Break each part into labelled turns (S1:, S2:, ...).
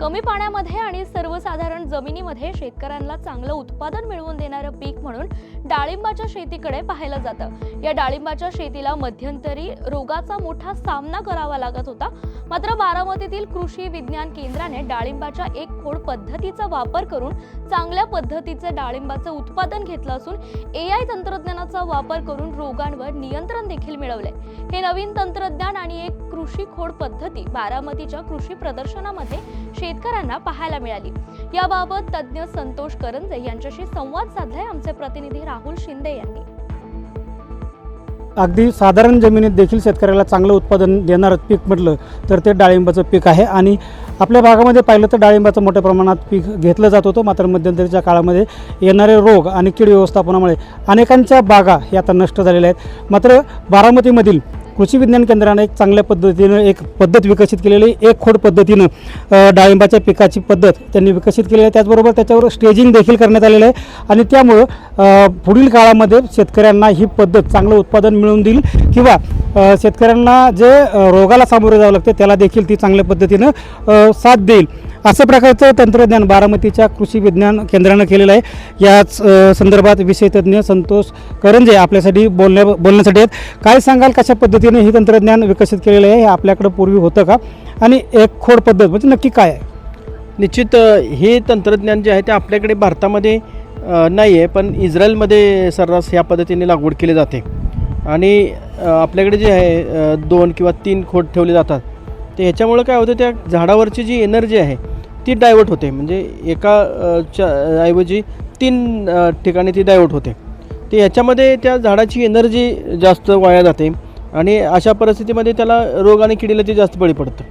S1: कमी पाण्यामध्ये आणि सर्वसाधारण जमिनीमध्ये शेतकऱ्यांना चांगलं उत्पादन मिळवून देणारं पीक म्हणून डाळिंबाच्या शेतीकडे पाहिलं जातं. या डाळिंबाच्या शेतीला मध्यंतरी रोगाचा मोठा सामना करावा लागत होता. मात्र बारामतीतील कृषी विज्ञान केंद्राने डाळिंबाच्या एक खोड पद्धतीचा वापर करून चांगल्या पद्धतीचे डाळिंबाचं उत्पादन घेतलं असून ए आय तंत्रज्ञानाचा वापर करून रोगांवर नियंत्रण देखील मिळवले हे नवीन तंत्रज्ञान आणि एक कृषी खोड पद्धती बारामतीच्या कृषी प्रदर्शनामध्ये शेतकऱ्यांना पाहायला मिळाली. याबाबत तज्ज्ञ संतोष करंजे यांच्याशी संवाद साधलाय आमचे प्रतिनिधी राहुल शिंदे यांनी.
S2: अगदी साधारण जमिनीत देखील शेतकऱ्याला चांगलं उत्पादन देणारं पीक म्हटलं तर ते डाळिंबाचं पीक आहे. आणि आपल्या भागामध्ये पाहिलं तर डाळिंबाचं मोठ्या प्रमाणात पीक घेतलं जात होतं. मात्र मध्यंतरीच्या काळामध्ये येणारे रोग आणि कीड व्यवस्थापनामुळे अनेकांच्या बागा हे आता नष्ट झालेल्या आहेत. मात्र बारामतीमधील कृषी विज्ञान केंद्राने एक चांगल्या पद्धतीनं एक पद्धत विकसित केलेली आहे. एक खोड पद्धतीनं डाळिंबाच्या पिकाची पद्धत त्यांनी विकसित केलेली आहे त्याचबरोबर त्याच्यावर स्टेजिंग देखील करण्यात आलेलं आहे आणि त्यामुळं पुढील काळामध्ये शेतकऱ्यांना ही पद्धत चांगलं उत्पादन मिळवून देईल किंवा शेतकऱ्यांना जे रोगाला सामोरे जावं लागते त्याला देखील ती चांगल्या पद्धतीनं साथ देईल असं प्रकारचं तंत्रज्ञान बारामतीच्या कृषी विज्ञान केंद्रानं केलेलं आहे. याच संदर्भात संदर्भात विषयतज्ञ संतोष करंजे आपल्यासाठी बोलण्या बोलण्यासाठी आहेत. काय सांगाल कशा पद्धतीने हे तंत्रज्ञान विकसित केलेलं आहे हे आपल्याकडं पूर्वी होतं का? आणि एक खोड पद्धत म्हणजे नक्की काय आहे?
S3: निश्चित हे तंत्रज्ञान जे आहे ते आपल्याकडे भारतामध्ये नाही आहे पण इस्रायलमध्ये सर्रास ह्या पद्धतीने लागवड केली जाते. आणि आपल्याकडे जे आहे दोन किंवा तीन खोड ठेवले जातात. तर ह्याच्यामुळं काय होतं त्या झाडावरची जी एनर्जी आहे ती डायवर्ट होते. म्हणजे एका च्या ऐवजी तीन ठिकाणी ती डायवर्ट होते. ते ह्याच्यामध्ये त्या झाडाची एनर्जी जास्त वाया जाते आणि अशा परिस्थितीमध्ये त्याला रोग आणि किडीला ते जास्त बळी पडतं.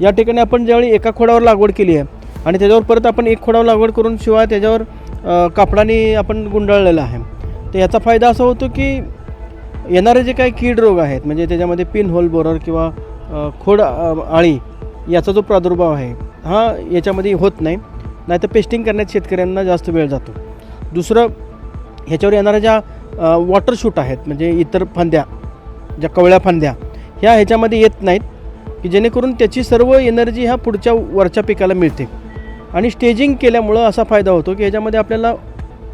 S3: या ठिकाणी आपण ज्यावेळी एका खोडावर लागवड केली आहे आणि त्याच्यावर परत आपण एक खोडावर लागवड करून शिवाय त्याच्यावर कापडाने आपण गुंडाळलेलं आहे. तर याचा फायदा असा होतो की येणारे जे काही कीड रोग आहेत म्हणजे त्याच्यामध्ये पिन होल बोरर किंवा खोड आळी याचा जो प्रादुर्भाव आहे हा याच्यामध्ये होत नाही. नाहीतर पेस्टिंग करण्यात शेतकऱ्यांना जास्त वेळ जातो. दुसरं ह्याच्यावर येणाऱ्या ज्या वॉटर शूट आहेत म्हणजे इतर फांद्या ज्या कवळ्या फांद्या ह्या ह्याच्यामध्ये येत नाहीत की जेणेकरून त्याची सर्व एनर्जी ह्या पुढच्या वरच्या पिकाला मिळते. आणि स्टेजिंग केल्यामुळं असा फायदा होतो की ह्याच्यामध्ये आपल्याला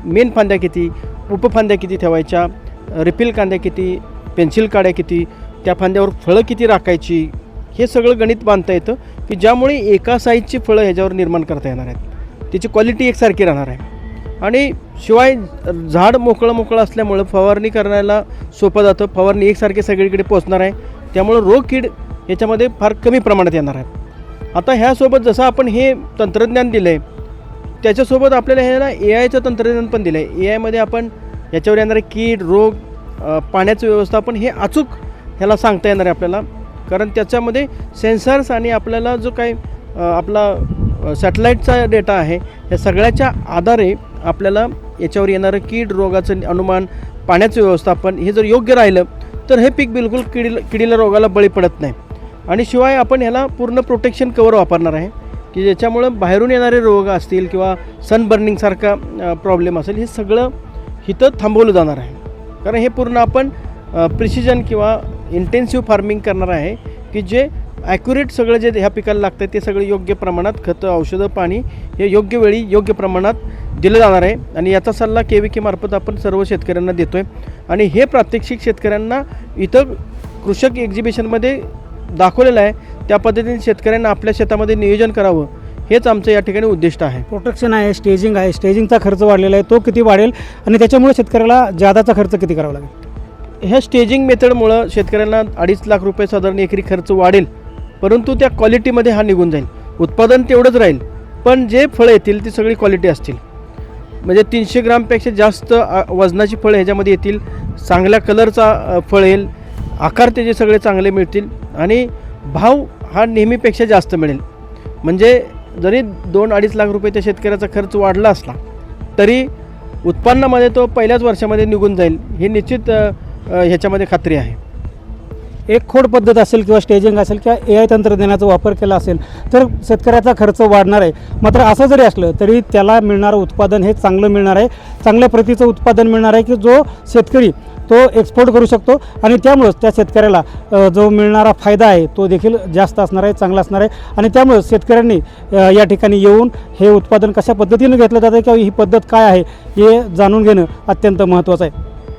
S3: मेन फांद्या किती उपफांद्या किती ठेवायच्या रिफिल कांद्या किती पेन्सिल काड्या किती त्या फांद्यावर फळं किती राखायची हे सगळं गणित बांधता येतं की ज्यामुळे एका साईजची फळं ह्याच्यावर निर्माण करता येणार आहेत. त्याची क्वालिटी एकसारखी राहणार आहे. आणि शिवाय झाड मोकळं मोकळं असल्यामुळं फवारणी करायला सोपं जातं. फवारणी एकसारखी सगळीकडे पोचणार आहे. त्यामुळं रोग कीड याच्यामध्ये फार कमी प्रमाणात येणार आहे. आता ह्यासोबत जसं आपण हे तंत्रज्ञान दिलं आहे त्याच्यासोबत आपल्याला ह्याला ए आयचं तंत्रज्ञान पण दिलं आहे ए आयमध्ये आपण याच्यावर येणारे कीड रोग पाण्याचं व्यवस्थापन हे अचूक ह्याला सांगता येणार आहे आपल्याला. कारण त्याच्यामध्ये सेन्सर्स आणि आपल्याला जो काही आपला सॅटेलाईटचा डेटा आहे या सगळ्याच्या आधारे आपल्याला याच्यावर येणारं कीड रोगाचं अनुमान पाण्याचं व्यवस्थापन हे जर योग्य राहिलं तर हे पीक बिलकुल किडीला किडीला रोगाला बळी पडत नाही. आणि शिवाय आपण ह्याला पूर्ण प्रोटेक्शन कवर वापरणार आहे की ज्याच्यामुळं बाहेरून येणारे रोग असतील किंवा सनबर्निंगसारखा प्रॉब्लेम असेल हे सगळं इथं थांबवलं जाणार आहे. कारण हे पूर्ण आपण प्रिसिजन किंवा इंटेन्सिव्ह फार्मिंग करणार आहे की जे ॲक्युरेट सगळं जे ह्या पिकाला लागतं ते सगळं योग्य प्रमाणात खतं औषधं पाणी हे योग्य वेळी योग्य प्रमाणात दिलं जाणार आहे. आणि याचा सल्ला के व्ही केमार्फत आपण सर्व शेतकऱ्यांना देतो आहे आणि हे प्रात्यक्षिक शेतकऱ्यांना इथं कृषक एक्झिबिशनमध्ये दाखवलेलं आहे. त्या पद्धतीने शेतकऱ्यांना आपल्या शेतामध्ये नियोजन करावं हेच आमचं या ठिकाणी उद्दिष्ट आहे.
S2: प्रोटेक्शन आहे स्टेजिंग आहे. स्टेजिंगचा खर्च वाढलेला आहे. तो किती वाढेल आणि त्याच्यामुळे शेतकऱ्याला जादाचा खर्च किती करावा लागेल?
S3: ह्या स्टेजिंग मेथडमुळं शेतकऱ्यांना अडीच लाख रुपये साधारण एकरी खर्च वाढेल. परंतु त्या क्वालिटीमध्ये हा निघून जाईल. उत्पादन तेवढंच राहील पण जे फळं येतील ती सगळी क्वालिटी असतील. म्हणजे तीनशे ग्रामपेक्षा जास्त वजनाची फळं ह्याच्यामध्ये येतील चांगल्या कलरचा फळ येईल आकार त्याचे सगळे चांगले मिळतील आणि भाव हा नेहमीपेक्षा जास्त मिळेल. म्हणजे जरी दोन अडीच लाख रुपये त्या शेतकऱ्याचा खर्च वाढला असला तरी उत्पन्नामध्ये तो पहिल्याच वर्षामध्ये निघून जाईल. हे निश्चित ह्याच्यामध्ये खात्री आहे.
S2: एक खोड पद्धत असेल किंवा स्टेजिंग असेल किंवा ए आय तंत्रज्ञानाचा वापर केला असेल तर शेतकऱ्याचा खर्च वाढणार आहे. मात्र असं जरी असलं तरी त्याला मिळणारं उत्पादन हे चांगलं मिळणार आहे. चांगल्या प्रतीचं उत्पादन मिळणार आहे की जो शेतकरी तो एक्सपोर्ट करू शकतो आणि त्यामुळंच त्या शेतकऱ्याला जो मिळणारा फायदा आहे तो देखील जास्त असणार आहे चांगला असणार आहे. आणि त्यामुळं शेतकऱ्यांनी या ठिकाणी येऊन हे उत्पादन कशा पद्धतीनं घेतलं जातं किंवा ही पद्धत काय आहे हे जाणून घेणं अत्यंत महत्त्वाचं आहे.